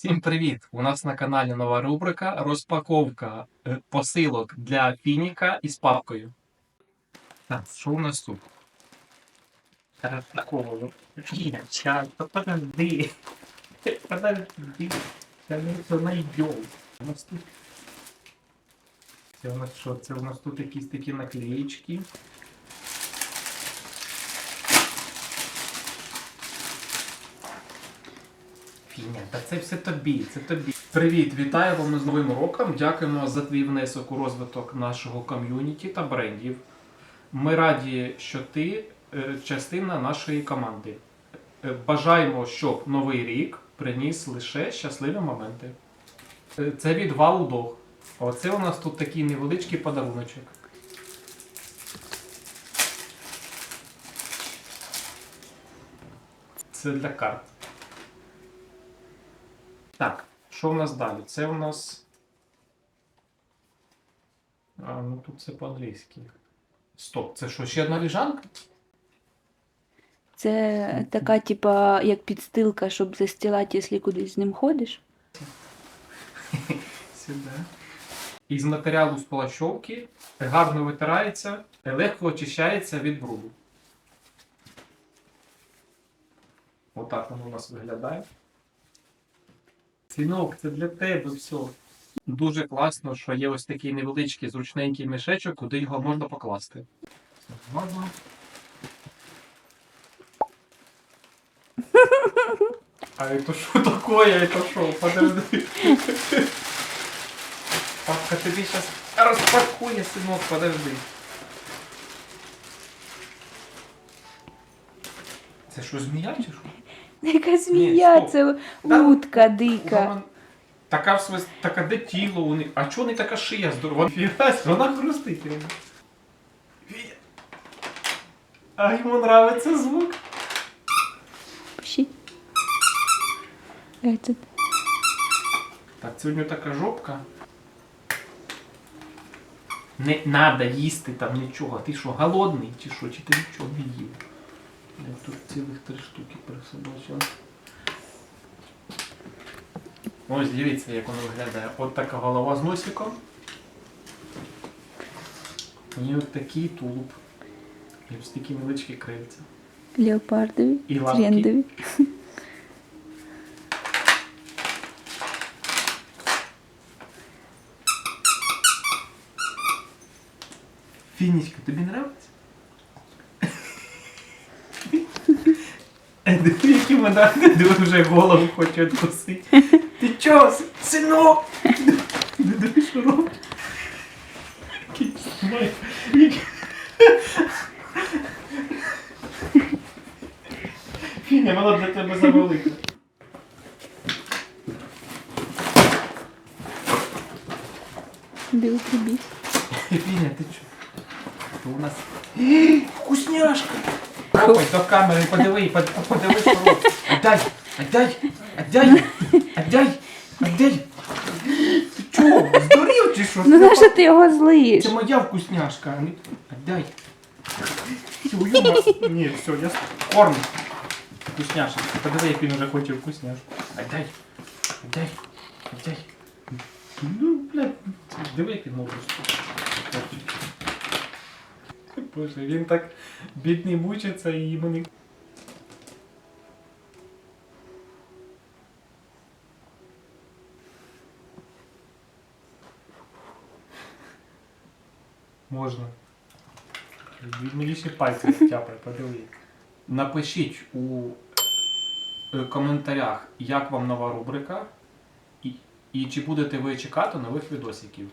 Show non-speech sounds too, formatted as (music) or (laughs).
Всім привіт! У нас на каналі нова рубрика розпаковка е, посилок для фініка із папкою. Так, що у нас тут? Розпаковую. Час, та подожди. Подожди. Я не все найдем. У нас тут. Це у нас що? Це у нас тут якісь такі наклеїчки. Фіня, та це все тобі, це тобі. Привіт, вітаю вам з новим роком. Дякуємо за твій внесок у розвиток нашого ком'юніті та брендів. Ми раді, що ти е, частина нашої команди. Е, Бажаємо, щоб новий рік приніс лише щасливі моменти. Е, Це від Валудог. Оце у нас тут такий невеличкий подаруночок. Це для карт. Так, що в нас далі? Це у нас. А, ну тут це по-англійськи. Стоп, це що, ще одна ліжанка? Це така, типа, як підстилка, щоб застілати, якщо кудись з ним ходиш. (laughs) Сюди. Із матеріалу з полощовки гарно витирається, легко очищається від бруду. Отак воно у нас виглядає. Синок, це для тебе все. Дуже класно, що є ось такий невеличкий зручненький мішечок, куди його можна покласти. Можна. А это что такое? Это что? Подожди. Папка тобі сейчас розпакує, синок, подожди. Це що, змія чи? (laughs) Яка змія, стоп. це Та- утка дика. Вона- Така в така де тіло у них? А чого не така шия здорова? Фігась, вона хрустить. реально. А йому нравиться звук. Этот. Так, це у нього така жопка. Не треба їсти там нічого. Ти що, голодний чи що? Чи ти нічого не їв? Я тут цілих три штуки присобачила. Ось дивіться, як воно виглядає. От така голова з носиком. І от такий тулуб. І ось такі невеличкі крильця. Леопардові, І лапки. трендові. Фінічка, тобі нравиться? Диви, які вона диви, вже голову хоче відкусити. Ти чого, синок? Не диви, що робить? Який смай. Фіня, вона для тебе завелика. Диви тобі. Фіня, ти чого? У нас вкусняшка. Ой, до камери, подиви, под- подиви, що. Отдай, отдай, отдай, отдай, отдай. Ти чого, здурів чи що? Ну на що ти його злиш? Це моя вкусняшка. а не- Отдай. Юма. Ні, все, я с- корм. Вкусняшка. Подиви, як він уже хоче вкусняшку. Отдай, отдай, отдай. Ну, блядь, диви, як він може. Боже, він так бідний мучиться і йому не... Можна. Мені ще пальці стяпай, подиви. Напишіть у е, коментарях, як вам нова рубрика і, і чи будете ви чекати нових відосиків.